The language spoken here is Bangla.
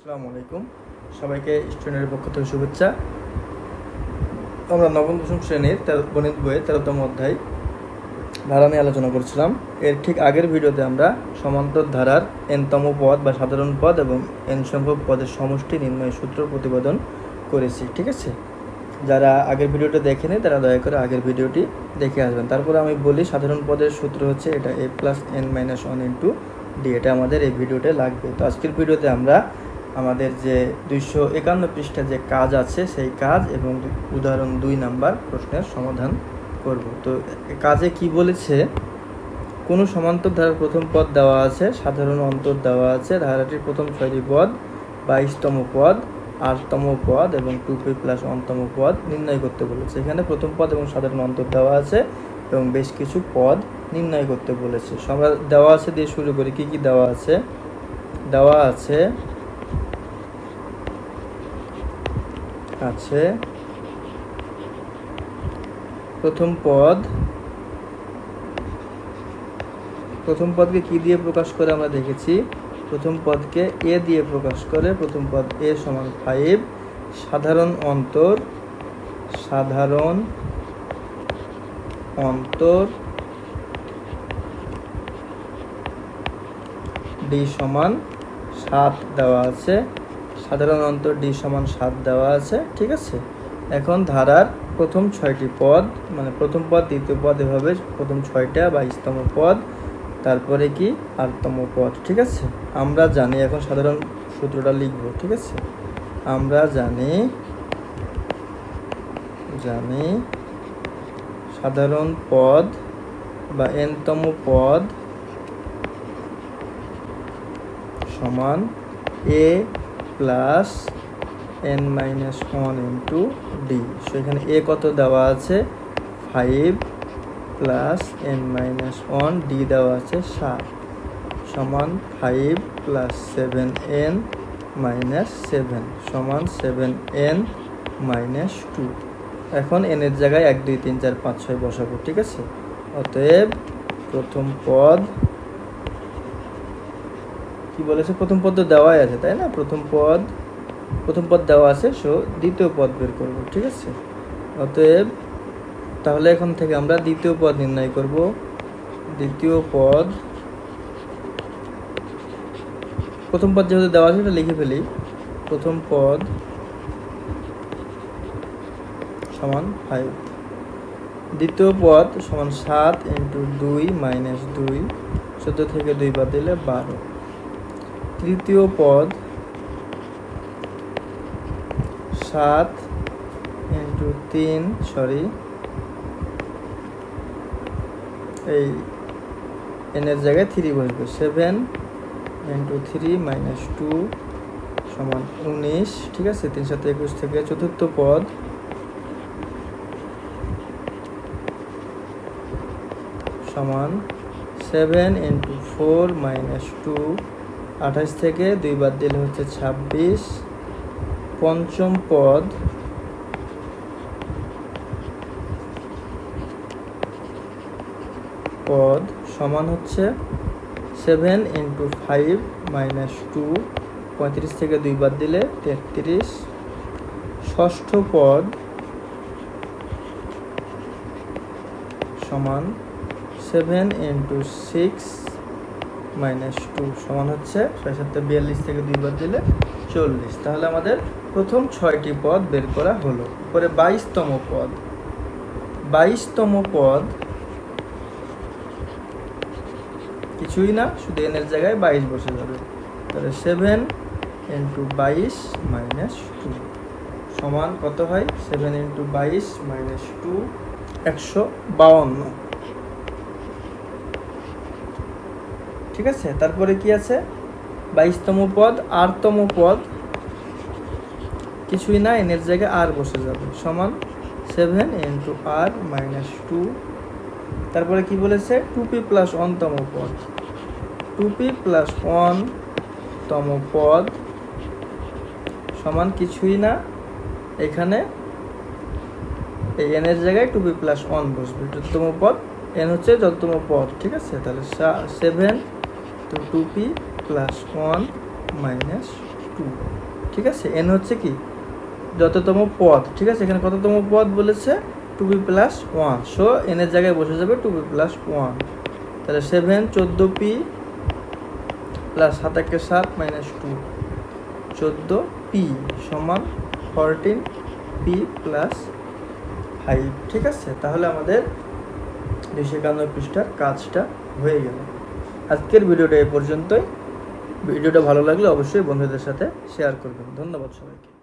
আসসালামু আলাইকুম। সবাইকে স্টুডেন্টের পক্ষ থেকে শুভেচ্ছা। আমরা নবম, দশম শ্রেণির তেরো, গণিত বইয়ের তেরোতম অধ্যায় ধারা নিয়ে আলোচনা করছিলাম। এর ঠিক আগের ভিডিওতে আমরা সমান্তর ধারার এনতম পদ বা সাধারণ পদ এবং এন সংখ্যক পদের সমষ্টি নির্ণয় সূত্র প্রতিবেদন করেছি, ঠিক আছে? যারা আগের ভিডিওটা দেখেনি, তারা দয়া করে আগের ভিডিওটি দেখে আসবেন। তারপরে আমি বলি সাধারণ পদের সূত্র হচ্ছে এটা A plus N minus one into D এটা আমাদের এই ভিডিওতে লাগবে। তো আজকের ভিডিওতে আমরা আমাদের যে দুইশো একান্ন পৃষ্ঠা যে কাজ আছে, সেই কাজ এবং উদাহরণ দুই নাম্বার প্রশ্নের সমাধান করব। তো কাজে কি বলেছে? কোনো সমান্তর ধারার প্রথম পদ দেওয়া আছে, সাধারণ অন্তর দেওয়া আছে, ধারাটির প্রথম ছয়টি পদ, বাইশতম পদ, আটতম পদ এবং টু পি প্লাস অন্তম পদ নির্ণয় করতে বলেছে। এখানে প্রথম পদ এবং সাধারণ অন্তর দেওয়া আছে এবং বেশ কিছু পদ নির্ণয় করতে বলেছে। সবার দেওয়া আছে দিয়ে শুরু করি। কী কী দেওয়া আছে? দেওয়া আছে আছে। প্রথম পদ। প্রথম পদকে কি দিয়ে প্রকাশ করে আমরা দেখেছি? প্রথম পদকে এ দিয়ে প্রকাশ করে, প্রথম পদ এ সমান ফাইভ সাধারণ অন্তর সাধারণ অন্তর ডি সমান সাত দেওয়া আছে। সাধারণ অন্তর ডি সমান সাত দেওয়া আছে, ঠিক আছে? এখন ধারার প্রথম ছয়টি পদ মানে প্রথম পদ, দ্বিতীয় পদ এভাবে প্রথম ছয়টা বাইশতম পদ, তারপরে কি? আটতম পদ, ঠিক আছে? আমরা জানি, এখন সাধারণ সূত্রটা লিখব, ঠিক আছে? আমরা জানি জানি সাধারণ পদ বা এনতম পদ সমান A plus N minus one into D সেখানে এ কত দেওয়া আছে? Five plus N minus one D দেওয়া আছে সাত সমান five plus seven N minus seven সমান সেভেন এন মাইনাস টু এখন এনের জায়গায় এক, দুই, তিন, চার, পাঁচ, ছয় বসাবো, ঠিক আছে? অতএব প্রথম পদ কি বলেছে? প্রথম পদ তো দেওয়াই আছে, তাই না? প্রথম পদ প্রথম পদ দেওয়া আছে, সো দ্বিতীয় পদ বের করব, ঠিক আছে? অতএব, তাহলে এখন থেকে আমরা দ্বিতীয় পদ নির্ণয় করব। দ্বিতীয় পদ, প্রথম পদ যেহেতু দেওয়া আছে সেটা লিখে ফেলি। প্রথম পদ সমান ফাইভ দ্বিতীয় পদ সমান সাত ইন্টু দুই মাইনাস দুই, চোদ্দ থেকে দুই বাদ দিলে বারো। তৃতীয় পদ, সাত ইন্টু তিন সরি এই এনের জায়গায় থ্রি বসবে। Seven into three minus two সমান উনিশ, ঠিক আছে? তিন সাথে একুশ থেকে চতুর্থ পদ। সমান seven into four minus two আঠাশ থেকে দুই বাদ দিলে হচ্ছে ছাব্বিশ। পঞ্চম পদ। পদ সমান হচ্ছে seven into five minus two পঁয়ত্রিশ থেকে দুই বাদ দিলে তেত্রিশ। ষষ্ঠ পদ সমান seven into six minus two সমান হচ্ছে ছয় সাতটা বিয়াল্লিশ থেকে দুই বাদ দিলে চল্লিশ। তাহলে আমাদের প্রথম ছয়টি পদ বের করা হলো। পরে বাইশতম পদ। বাইশতম পদ কিছুই না, শুধু এনের জায়গায় বাইশ বসে যাবে। তাহলে সেভেন ইন্টু বাইশ মাইনাস টু সমান কত হয়? সেভেন ইন্টু বাইশ মাইনাস টু একশো বাউন্ন। ঠিক আছে? তারপরে কি আছে? বাইশতম পদ, আটতম পদ। কিছুই না এনের জায়গায় আর বসে যাবে। সমান seven into R minus two তারপরে কি বলেছে? টু পি প্লাস ওয়ানতম পদ। টু পি প্লাস ওয়ান তম পদ। সমান কিছুই না, এখানে এই এনের জায়গায় টু পি প্লাস ওয়ান বসবে। যততম পদ এন হচ্ছে যততম পদ, ঠিক আছে? তাহলে সেভেন তো two P plus one minus two ঠিক আছে? এন হচ্ছে কি? যততম পদ। ঠিক আছে? এখানে কততম পদ বলেছে? Two B plus one so এনের জায়গায় বসে যাবে টু বি প্লাস ওয়ান তাহলে সেভেন চোদ্দ পি প্লাস সাত একে সাত মাইনাস টু চোদ্দ পি সমান ফরটিন পি প্লাস ফাইভ ঠিক আছে? তাহলে আমাদের দুইশো একান্ন পৃষ্ঠার কাজটা হয়ে গেল। আজকের ভিডিওটা এ পর্যন্তই। ভিডিওটা ভালো লাগলে অবশ্যই বন্ধুদের সাথে শেয়ার করবেন। ধন্যবাদ সবাইকে।